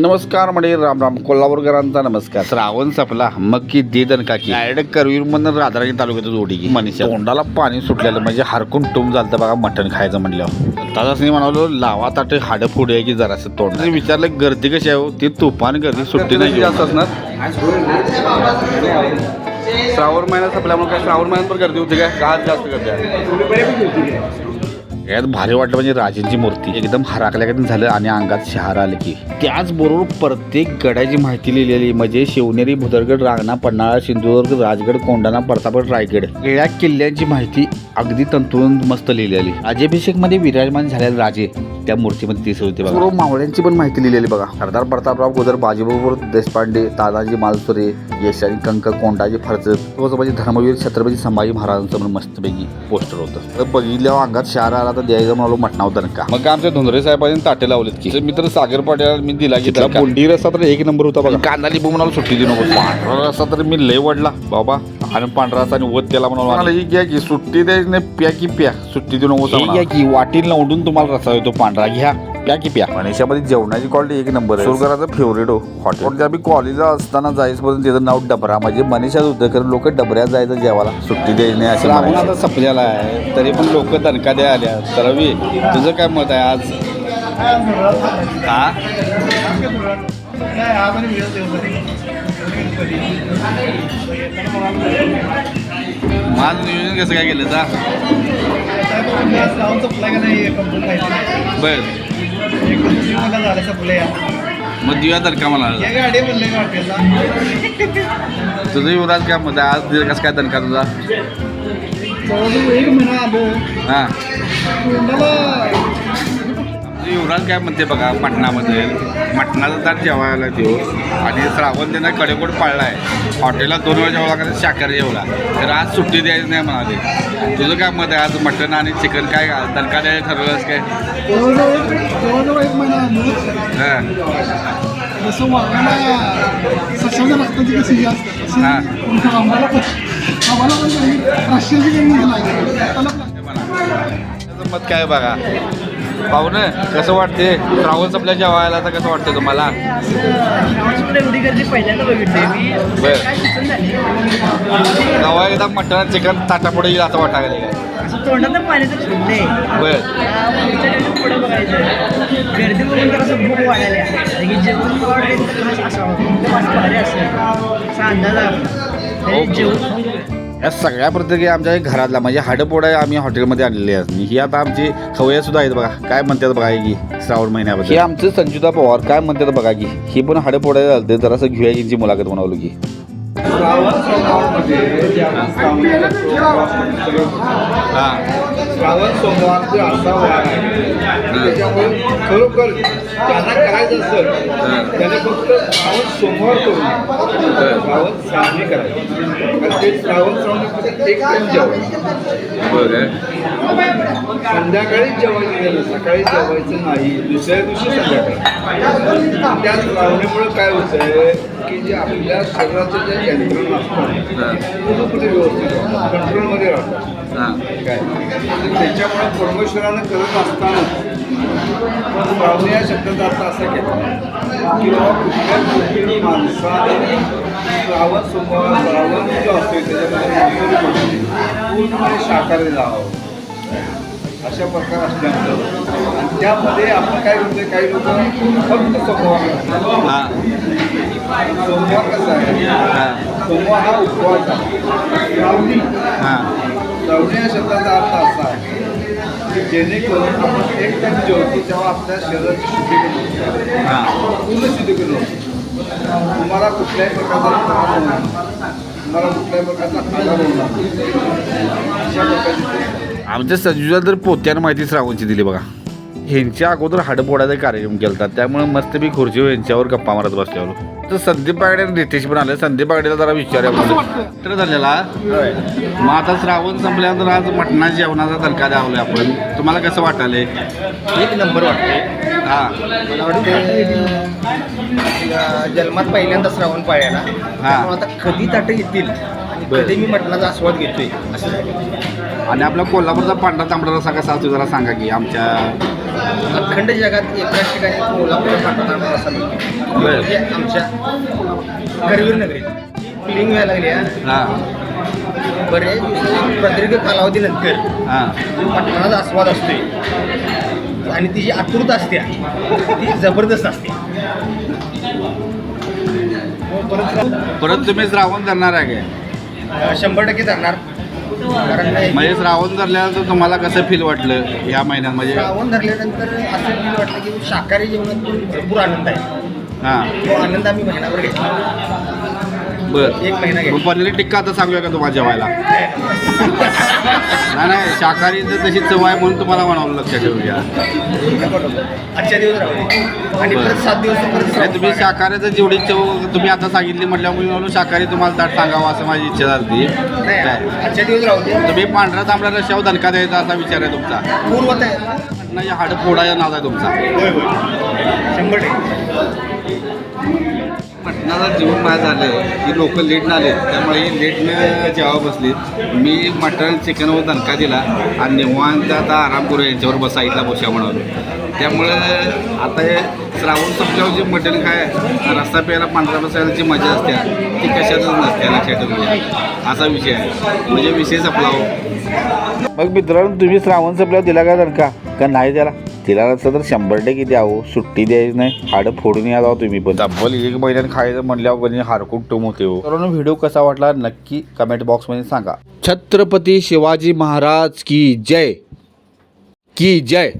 नमस्कार म्हणजे राम राम. कोल्हापूरकरांचा नमस्कार. श्रावण संपला. मग की दे दन काकी. डायरेक्ट करवीर मधून राधाराणी तालुक्यात जोडी की मनीषा. तोंडाला पाणी सुटलेलं म्हणजे हरकून टुम झालं बघा मटण खायचं दादाच नाही म्हणालो लावा ताटे हाडं पुढे आहे की जरासं तोंड. मी विचारलं गर्दी कशी आहे हो? ती तुफान गर्दी सुट्टी नाही जास्त असणार? श्रावण महिन्यात संपल्यामुळे काय? श्रावण महिन्यात पण गर्दी होती काय? का जास्त गर्दी आहे. यात भारी वाटलं म्हणजे राजांची मूर्ती. एकदम हराकल्यागत झालं आणि अंगात शहार आले की. त्याचबरोबर प्रत्येक गडाची माहिती लिहिलेली म्हणजे शिवनेरी भुदरगड रांगणा पन्हाळा सिंधुदुर्ग राजगड कोंढाणा प्रतापगड रायगड या किल्ल्यांची माहिती अगदी तंतुन मस्त लिहिलेली. राज्याभिषेकमध्ये विराजमान झालेले राजे त्या मूर्तीमध्ये दिसत होते बघा. मावळ्यांची पण माहिती लिहिलेली बघा. सरदार प्रतापराव गोदर बाजीबाबू देशपांडे तानाजी मालसुरे यशाजी कंक कोंडाजी फरजत तोच म्हणजे धर्मवीर छत्रपती संभाजी महाराजांचं पण मस्तपैकी पोस्टर होतं. बघितल्यावर अंगात शहर आला तर द्यायचं म्हणालो मटणाव का? मग आमच्या धुंदरे साहेबांनी ताटे लावलेत की. तर मित्र सागर पाट्याला मी दिला की त्याला बोंडी रस्ता तर एक नंबर होता बघा. कांदा लिंबू म्हणालो सुट्टी देऊ नको. पांढरा रस्ता तर मी लय वडला बाबा. आणि पांढरा रस्ता आणि वत त्याला म्हणाला ही घ्या की सुट्टी द्यायची नाही प्या की प्या. सुट्टी देऊ नको घ्या की वाटीला लावून तुम्हाला रस्ता येतो पांढरा. घ्या. प्या की प्या. मनीषामध्ये जेवणाची क्वालिटी एक नंबर आहे. सुरगराचं फेवरेट हो हॉटेल आम्ही कॉलेजला असताना जायचं त्याचं नाव डबरा. म्हणजे मनीषाच होतं कारण लोक डबऱ्यात जायचं जेवायला. सुट्टी द्यायची नाही असं श्रावण आता संपलेला आहे. तरी पण लोक दणका द्या आल्या तर रवी तुझं काय मत आहे आज? का माझं नियोजन कसं काय केलं जा बर. मग दिव्या तर का मला? तुझं युवराज काय आहे आज कसं काय दणका तुझा? एक महिना आलो हा युवराज काय म्हणते बघा मटणामध्ये मटणाचा ताट जेवायला देऊ. आणि श्रावण त्यांना कडेकोट पाळलाय. हॉटेलला दोन वेळा जेवला का शाकाहारी जेवला. तर आज सुट्टी द्यायची नाही म्हणाले. तुझं काय मत आहे? आज मटण आणि चिकन काय दणका द्यायला ठरवलंस काय? हां. जसं वाघाला सशाच्या रक्ताची कशी. आम्हाला पण आम्हाला पण त्याला मत काय बघा? पाहुणं कसं वाटते? श्रावण संपल्या जेवायला तर कसं वाटतं तुम्हाला? एवढी गर्दी पहिल्यांदा बघितली मी. बर. एकदा मटण चिकन ताटापुढे येईल असं वाटायला काय असं तोंडात पाण्याचं सुटले बर. पुढे बघायचं गर्दी बघून तर असं भूक वाढायला आणि की जेवण वाढेल तर असं भारी असेल असा. अंदाज आहे ओके. जेवण. या सगळ्या प्रत्येकी आमच्या घरातला म्हणजे हाडपोडा आम्ही हॉटेलमध्ये आणलेली आहेत. आणि ही आता आमची खवया सुद्धा आहेत बघा. काय म्हणतात बघा ही श्रावण महिन्याबद्दल? हे आमचं संजुता पवार. काय म्हणतात बघा की ही पण हाडपोडा झालते. जरासं घेऊया यांची मुलाखत बनवली की. श्रावण सोमवारमध्ये जे असा वार आहे. त्याच्यामुळे खरोखर त्यांना करायचं असेल त्याने फक्त श्रावण सोमवार करून श्रावण श्रावणी करायचं कारण ते श्रावण श्रावणी एक टाइम जेवण. संध्याकाळी जेवायचं सकाळी जेवायचं नाही दुसऱ्या दिवशी संध्याकाळी. त्या श्रावणीमुळे काय होतंय? की जे आपल्या शरीराचं जे यंत्रण असतं ते कुठे व्यवस्थित कंट्रोलमध्ये राहतं. काय त्याच्यामुळे परमेश्वरानं करत असताना श्रावणी या शब्दाचा अर्थ असा केला की बाबा कुठल्या गोष्टी माणसाने श्रावण सोमवार श्रावण जो असतो त्याच्यामध्ये पूर्णपणे शाकाहारी राहावं अशा प्रकार असल्यामुळं. आणि त्यामध्ये आपण काय करतोय काही लोक फक्त. हां. सोमवार कसा आहे? सोमवार हा उपवास आहे. हां. या शब्दाचा अर्थ असा आहे जेणेकरून आपण एक जेवतो तेव्हा आपल्या शरीराची शुद्धीकरण. हां. पूर्ण शुद्धीकरण होतं. तुम्हाला कुठल्याही प्रकारचा त्रास होणार. तुम्हाला कुठल्याही प्रकारचा आजार होणार. अशा प्रकारची आमच्या संजूला तर पोत्यानं माहिती श्रावणची दिली बघा. ह्यांच्या अगोदर हाडपोडाचा कार्यक्रम केला त्यामुळे मस्त मी खुर्चीवर यांच्यावर गप्पा मारत बसल्यावर तर संदीप बागडे आणि रितेश पण आले. संदीप बागडेला जरा विचारूया म्हणलं तर झालेला. मग आता श्रावण संपल्यानंतर आज मटणा जेवणाचा तडका द्यावला आपण. तुम्हाला कसं वाटायलंय? एक नंबर वाटते हां. मला वाटते जन्मात पहिल्यांदा श्रावण पाळ्याला. त्यामुळे आता कधी ताटं येतील. कधी मी मटणाचा आस्वाद घेतोय असं आणि आपला कोल्हापूरचा पांढरा तांबडा रसा कसा असतो जरा सांगा की आमच्या अखंड जगात एकाच ठिकाणी कोल्हापूर पाठवणार असा मिळतो. बरं. म्हणजे आमच्या करवीर नगरीत. फिलिंग व्हायला लागली हा. हां. बरेच दिवसांनी प्रदीर्घ कालावधीनंतर हां. जो मटणाचा आस्वाद असतोय आणि ती जी आतुरता असते ती जबरदस्त असते. परत तुम्ही श्रावण धरणार आहे काय शंभर टक्के धरणार. कारण म्हणजे श्रावण धरल्यानंतर तुम्हाला कसं फील वाटलं ह्या महिन्यात? म्हणजे श्रावण धरल्यानंतर असं फील वाटतं की शाकाहारी जेवणात भरपूर आनंद आहे. हां. तो आनंद आम्ही महिनाभर घेतला. बर. एक महिना पनीर टिक्का आता सांगूया का तुम्हाला जेवायला? नाही नाही शाकाहारी जर तशी चव आहे म्हणून तुम्हाला म्हणावं लक्षात ठेवूया. आजच्या दिवस राहू आणि परत सात दिवस परत नाही श्रावण तुम्ही. शाकाहारीचं जेवढी चव तुम्ही आता सांगितली म्हटल्यावर मी म्हणून शाकाहारी तुम्हाला ताट सांगावं असं माझी इच्छा झाली. नाही काय आजच्या दिवस राहू दे. तुम्ही पांढरा तांबडा रश्यावर दणका द्यायचा असा विचार आहे तुमचा. पूर्वत आहे. नाही हाड फोडाया नाद आहे तुमचा. होय होय. शंभर टक्के. पटणाला जेवण माझं झालं की लोक लेट आले त्यामुळे लेटनं जेव्हा बसली. मी मटण चिकनवर दणका दिला. आणि निवांत आता आराम करू यांच्यावर बसा इथला बसूया म्हणून. त्यामुळे आता हे श्रावण संपल्यावर जे मटण काय रस्ता प्यायला पांढरा बसायला जी मजा असते ती कशातच नसते. लक्षात ठेवूया. असा विषय आहे. म्हणजे विषय संपला हो. मग मित्रांनो तुम्ही श्रावण संपल्यावर दिला का दणका? का नाही त्याला? तिला नसतं तर शंभर टक्के द्यावं सुट्टी द्यायची नाही. हाडं फोडून या तुम्ही पण. डब्बल एक महिन्यात खायचं म्हणल्यावर कधी हारकून टोम होते हो. तर व्हिडिओ कसा वाटला नक्की कमेंट बॉक्समध्ये सांगा. छत्रपती शिवाजी महाराज की जय. की जय.